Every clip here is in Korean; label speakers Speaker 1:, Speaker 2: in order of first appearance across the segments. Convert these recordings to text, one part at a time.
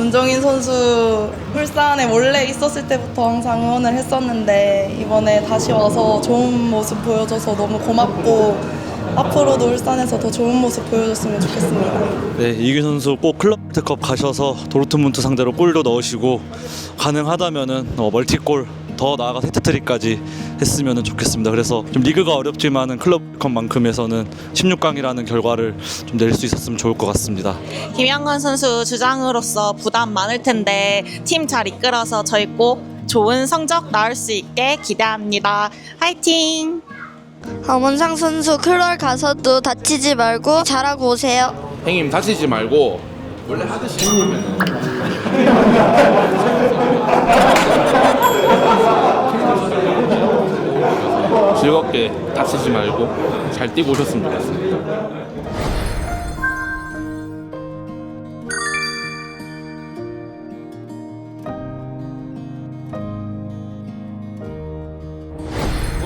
Speaker 1: 어, 문정인 선수 울산에 원래 있었을 때부터 항상 응원을 했었는데 이번에 다시 와서 좋은 모습 보여줘서 너무 고맙고 앞으로도 울산에서 더 좋은 모습 보여줬으면 좋겠습니다.
Speaker 2: 네, 이규 선수 꼭 클럽 월드컵 가셔서 도르트문트 상대로 골도 넣으시고 가능하다면은 어, 멀티골 더 나아가 세트트릭까지 했으면 좋겠습니다. 그래서 좀 리그가 어렵지만은 클럽 컵만큼에서는 16강이라는 결과를 좀 낼 수 있었으면 좋을 것 같습니다.
Speaker 3: 김양건 선수 주장으로서 부담 많을 텐데 팀 잘 이끌어서 저희 꼭 좋은 성적 나올 수 있게 기대합니다. 화이팅!
Speaker 4: 엄원상 선수 클롤 가서도 다치지 말고 잘하고 오세요.
Speaker 5: 형님 다치지 말고 원래 하듯이 즐겁게 다치지 말고 잘 뛰고 오셨으면 좋겠습니다.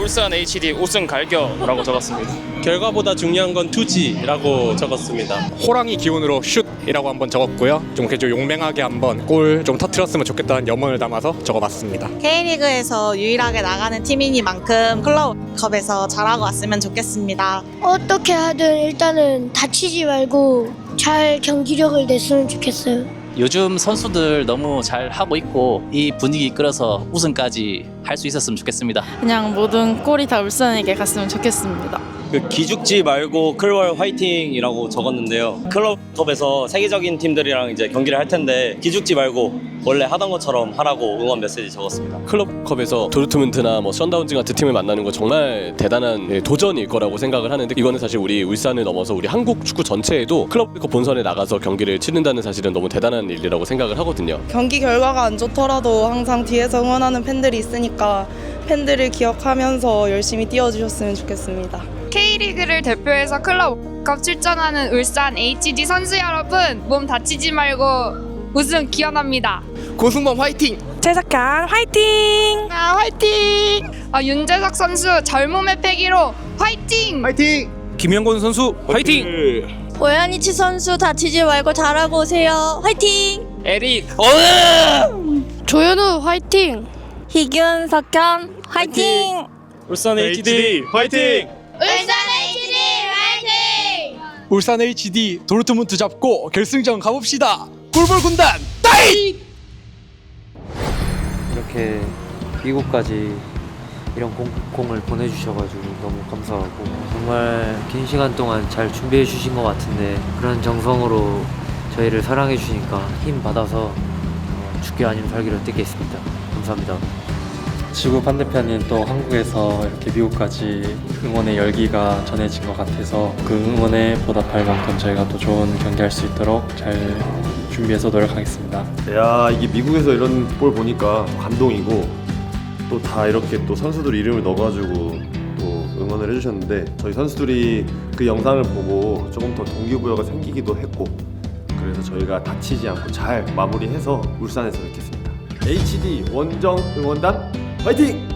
Speaker 6: 울산 HD 우승 갈겨라고 적었습니다.
Speaker 7: 결과보다 중요한 건 투지라고 적었습니다.
Speaker 8: 호랑이 기운으로 슛이라고 한번 적었고요. 좀 이렇게 좀 용맹하게 한번 골 좀 터트렸으면 좋겠다는 염원을 담아서 적어봤습니다.
Speaker 3: K리그에서 유일하게 나가는 팀이니만큼 클럽컵에서 잘하고 왔으면 좋겠습니다.
Speaker 4: 어떻게 하든 일단은 다치지 말고 잘 경기력을 냈으면 좋겠어요.
Speaker 9: 요즘 선수들 너무 잘 하고 있고 이 분위기 이끌어서 우승까지 할 수 있었으면 좋겠습니다.
Speaker 1: 그냥 모든 골이 다 울산에게 갔으면 좋겠습니다.
Speaker 10: 그 기죽지 말고 클월 화이팅이라고 적었는데요. 클럽컵에서 세계적인 팀들이랑 이제 경기를 할 텐데 기죽지 말고 원래 하던 것처럼 하라고 응원 메시지 적었습니다.
Speaker 7: 클럽컵에서 도르트문트나 뭐 썬다운즈 같은 팀을 만나는 거 정말 대단한 예, 도전일 거라고 생각을 하는데 이거는 사실 우리 울산을 넘어서 우리 한국 축구 전체에도 클럽컵 본선에 나가서 경기를 치른다는 사실은 너무 대단한 일이라고 생각을 하거든요.
Speaker 1: 경기 결과가 안 좋더라도 항상 뒤에서 응원하는 팬들이 있으니까 팬들을 기억하면서 열심히 뛰어주셨으면 좋겠습니다.
Speaker 11: K리그를 대표해서 클럽컵 출전하는 울산 HD 선수 여러분 몸 다치지 말고 우승 기원합니다.
Speaker 5: 고승범 화이팅!
Speaker 1: 최석현 화이팅!
Speaker 11: 아 화이팅! 아, 윤재석 선수 젊음의 패기로 화이팅!
Speaker 5: 화이팅!
Speaker 8: 김영건 선수 화이팅!
Speaker 4: 오연이치 선수 다치지 말고 잘하고 오세요. 화이팅!
Speaker 6: 에릭
Speaker 4: 조현우 화이팅! 희균, 석현 화이팅!
Speaker 2: 울산 HD 화이팅!
Speaker 4: 울산 HD 화이팅!
Speaker 8: 울산 HD 도르트문트 잡고 결승전 가봅시다. 꿀벌 군단 따이!
Speaker 12: 이렇게 미국까지 이런 공, 공을 보내주셔가지고 너무 감사하고 정말 긴 시간 동안 잘 준비해 주신 것 같은데 그런 정성으로 저희를 사랑해 주시니까 힘 받아서 어, 죽기 아니면 살기로 뛰겠습니다. 감사합니다.
Speaker 13: 지구 반대편인 또 한국에서 이렇게 미국까지 응원의 열기가 전해진 것 같아서 그 응원에 보답할 만큼 저희가 또 좋은 경기할 수 있도록 잘 준비해서 노력하겠습니다.
Speaker 14: 야 이게 미국에서 이런 볼 보니까 감동이고 또 다 이렇게 또 선수들 이름을 넣어가지고 또 응원을 해주셨는데 저희 선수들이 그 영상을 보고 조금 더 동기부여가 생기기도 했고 그래서 저희가 다치지 않고 잘 마무리해서 울산에서 뵙겠습니다. HD 원정 응원단 화이팅!